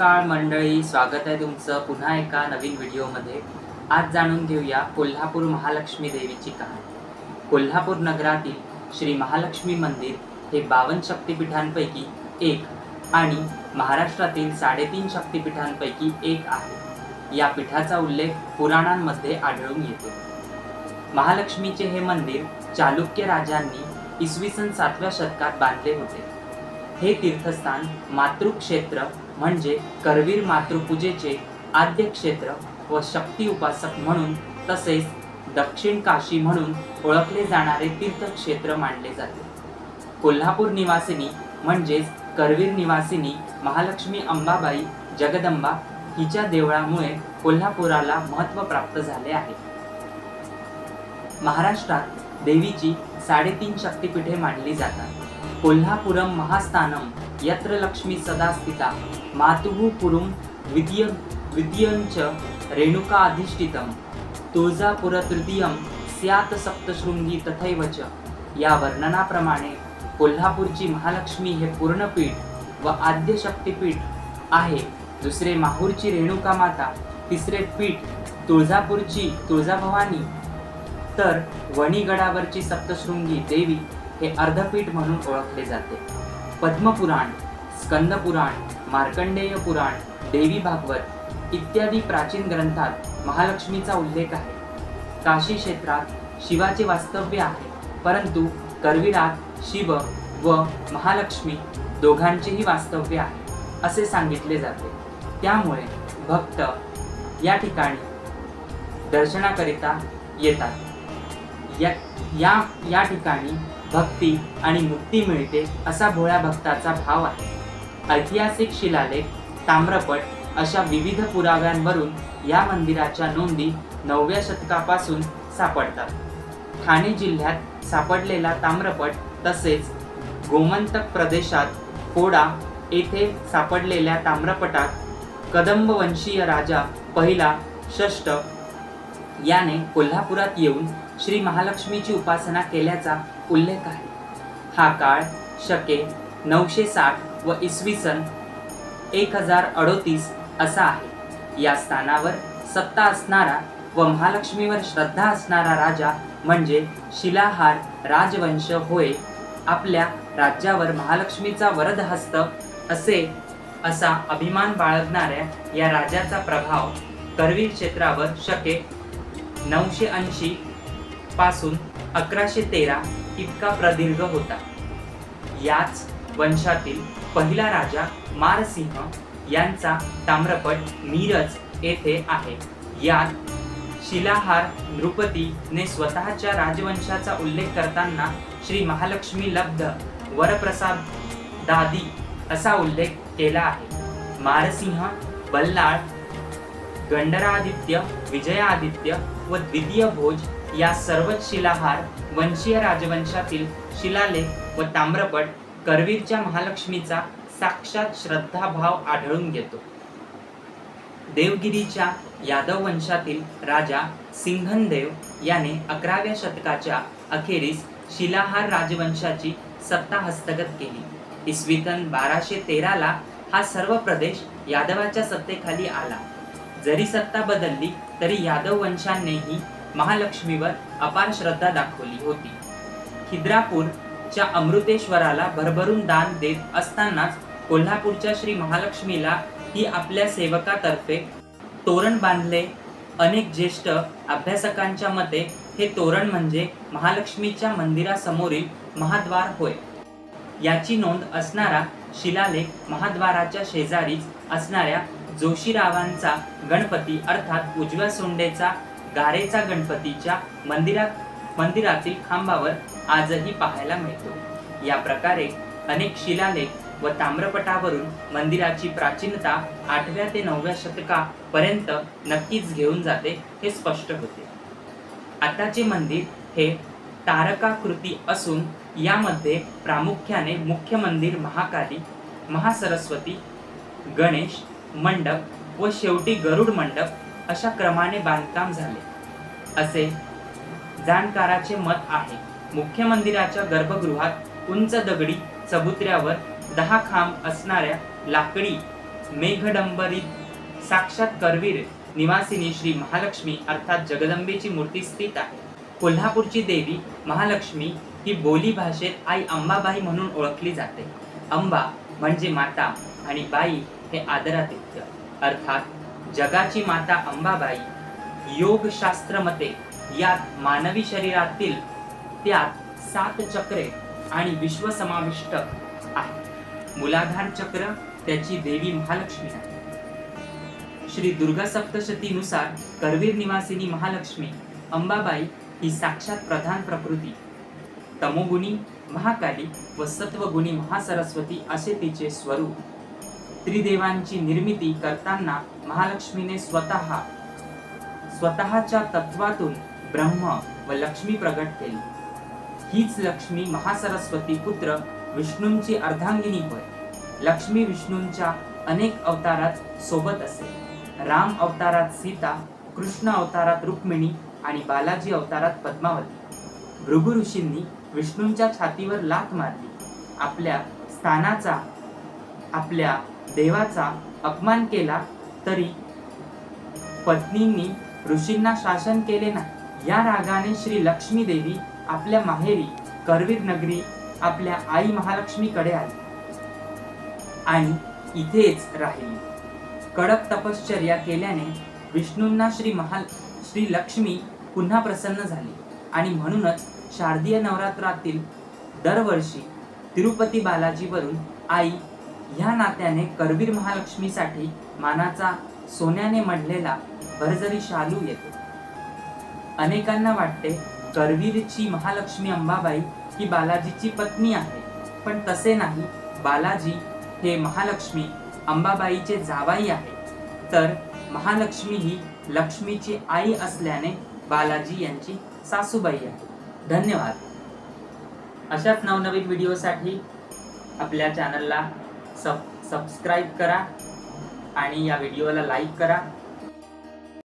नमस्कार मंडळी स्वागत आहे तुमचं पुन्हा एका नवीन व्हिडिओमध्ये. आज जाणून घेऊया कोल्हापूर महालक्ष्मी देवीची कहाणी. कोल्हापूर नगरातील श्री महालक्ष्मी मंदिर हे बावन शक्तिपीठांपैकी एक आणि महाराष्ट्रातील साडेतीन शक्तिपीठांपैकी एक आहे. या पीठाचा उल्लेख पुराणांमध्ये आढळून येतो. महालक्ष्मीचे हे मंदिर चालुक्य राजांनी इसवी सन सातव्या शतकात बांधले होते. हे तीर्थस्थान मातृक्षेत्र म्हणजे करवीर मातृपूजेचे आद्य क्षेत्र व शक्ती उपासक म्हणून तसेच दक्षिण काशी म्हणून ओळखले जाणारे तीर्थक्षेत्र मानले जाते. कोल्हापूर निवासिनी म्हणजेच करवीर निवासिनी महालक्ष्मी अंबाबाई जगदंबा हिच्या देवळामुळे कोल्हापुराला महत्त्व प्राप्त झाले आहे. महाराष्ट्रात देवीची साडेतीन शक्तिपीठे मानली जातात. कोल्हापुरम महास्थानम यत्र लक्ष्मी सदा स्थिता मातुः पुरुं द्वितीय द्वितीयंच रेणुका अधिष्ठितम तुळजापुर तृतीयम स्यात सप्तशृंगी तथैव च। या वर्णनाप्रमाणे कोल्हापूरची महालक्ष्मी हे पूर्णपीठ व आद्यशक्तिपीठ आहे. दुसरे माहूरची रेणुका माता तिसरे पीठ तुळजापूरची तुळजाभवानी. तर वणीगडावरची सप्तशृंगी देवी हे अर्धपीठ म्हणून ओळखले जाते. पद्मपुराण स्कंदपुराण मार्कंडेय पुराण देवी भागवत इत्यादी प्राचीन ग्रंथात महालक्ष्मीचा उल्लेख आहे. काशी क्षेत्रात शिवाचे वास्तव्य आहे परंतु करविरात शिव व महालक्ष्मी दोघांचेही वास्तव्य आहे असे सांगितले जाते. त्यामुळे भक्त या ठिकाणी दर्शनाकरिता येतात. या या या ठिकाणी भक्ती आणि मुक्ती मिळते असा भोळ्या भक्ताचा भाव आहे. ऐतिहासिक शिलालेख ताम्रपट अशा विविध पुराव्यांवरून या मंदिराच्या नोंदी नवव्या शतकापासून सापडतात. ठाणे जिल्ह्यात सापडलेला ताम्रपट तसेच गोमंतक प्रदेशात कोडा येथे सापडलेल्या ताम्रपटात कदंबवंशीय राजा पहिला षष्ट याने कोल्हापुरात येऊन श्री महालक्ष्मीची उपासना केल्याचा उल्लेख आहे. हा काळ शके नऊशे साठ व इसवी सन एक हजार अडोतीस असा आहे. या स्थानावर सत्ता असणारा व महालक्ष्मीवर श्रद्धा असणारा राजा म्हणजे शिलाहार राजवंश होय आपल्या राज्यावर महालक्ष्मीचा वरद हस्त असे असा अभिमान बाळगणाऱ्या या राजाचा प्रभाव करवीर क्षेत्रावर शके नऊशे ऐंशी पासून अकराशे तेरा इतका प्रदीर्घ होता. याच वंशातील पहिला राजा मारसिंह यांचा ताम्रपट मीरज येथे आहे. यात शिलाहार नृपतीने स्वतःच्या राजवंशाचा उल्लेख करताना श्री महालक्ष्मी लब्ध वरप्रसाद दादी असा उल्लेख केला आहे. मारसिंह बल्लाळ गंडरादित्य विजयादित्य व द्वितीय भोज या सर्वच शिलाहार वंशीय राजवंशातील शिलालेख व ताम्रपट करवीरच्या महालक्ष्मीचा साक्षात श्रद्धाभाव आढळून घेतो. देवगिरीच्या यादव वंशातील राजा सिंघनदेव याने अकराव्या शतकाच्या अखेरीस शिलाहार राजवंशाची सत्ता हस्तगत केली. इसवी सन बाराशे तेराला हा सर्व प्रदेश यादवाच्या सत्तेखाली आला. जरी सत्ता बदलली तरी यादव वंशांनीही महालक्ष्मीवर अपार श्रद्धा दाखवली होती. खिद्रापूरच्या अमृतेश्वराला भरभरून दान देत असतानाच कोल्हापूरच्या श्री महालक्ष्मीला ही आपल्या सेवकातर्फे तोरण बांधले. अनेक ज्येष्ठ अभ्यासकांच्या मते हे तोरण म्हणजे महालक्ष्मीच्या मंदिरासमोरील महाद्वार होय. याची नोंद असणारा शिलालेख महाद्वाराच्या शेजारीच असणाऱ्या जोशीरावांचा गणपती अर्थात उजव्या सोंडेचा गारेचा गणपतीच्या मंदिरात मंदिरातील खांबावर आजही पाहायला मिळतो. या प्रकारे अनेक शिलालेख व ताम्रपटावरून मंदिराची प्राचीनता आठव्या ते नवव्या शतकापर्यंत नक्कीच घेऊन जाते हे स्पष्ट होते. आताचे मंदिर हे तारकाकृती असून यामध्ये प्रामुख्याने मुख्य मंदिर महाकाली महासरस्वती गणेश मंडप व शेवटी गरुड मंडप अशा क्रमाने बांधकाम झाले. असे जाणकाराचे मत आहे. मुख्य मंदिराच्या गर्भगृहात उंच दगडी चबुतऱ्यावर दहा खांब असणाऱ्या लाकडी मेघडंबरीत साक्षात करवीर निवासिनी श्री महालक्ष्मी अर्थात जगदंबेची मूर्ती स्थित आहे. कोल्हापूरची देवी महालक्ष्मी ही बोली भाषेत आई अंबाबाई म्हणून ओळखली जाते. अंबा म्हणजे माता आणि बाई हे आदरातिथ्य अर्थात जगाची माता अंबाबाई योगशास्त्र मते यात मानवी शरीरातील त्यात सात चक्रे आणि विश्व समाविष्ट आहे मुलाधार चक्र त्याची देवी महालक्ष्मी आहे. श्री दुर्गा सप्तशतीनुसार करवीर निवासिनी महालक्ष्मी अंबाबाई ही साक्षात प्रधान प्रकृती. तमोगुणी महाकाली व सत्वगुणी महासरस्वती असे तिचे स्वरूप. त्रिदेवांची निर्मिती करताना महालक्ष्मीने स्वतः स्वतःच्या तत्वातून ब्रह्म व लक्ष्मी प्रगट केली. हीच लक्ष्मी महासरस्वती पुत्र विष्णूंची अर्धांगिनी होय. लक्ष्मी विष्णूंच्या अनेक अवतारात सोबत असे. राम अवतारात सीता कृष्ण अवतारात रुक्मिणी आणि बालाजी अवतारात पद्मावती. भृगु ऋषींनी विष्णूंच्या छातीवर लात मारली. आपल्या स्थानाचा आपल्या देवाचा अपमान केला तरी पत्नींनी ऋषींना शासन केले नाही. या रागाने श्री लक्ष्मी देवी आपल्या माहेरी करवीर नगरी आपल्या आई महालक्ष्मीकडे आली आणि इथेच राहिली. कडक तपश्चर्या केल्याने विष्णूंना श्री महाल श्री लक्ष्मी पुन्हा प्रसन्न झाली आणि म्हणूनच शारदीय नवरात्रातील दरवर्षी तिरुपती बालाजीवरून आई ह्या नात्याने करवीर महालक्ष्मीसाठी मानाचा सोन्याने मढलेला भरजरी शालू येतो. अनेकांना वाटते करवीरची महालक्ष्मी अंबाबाई ही बालाजीची पत्नी आहे. पण तसे नाही बालाजी हे महालक्ष्मी अंबाबाईचे जावाई आहे. तर महालक्ष्मी ही लक्ष्मीची आई असल्याने बालाजी यांची सासूबाई आहे धन्यवाद. अशाच नवनवीन व्हिडिओसाठी आपल्या चॅनलला सब सबस्क्राईब करा. आणि या व्हिडिओला लाईक करा.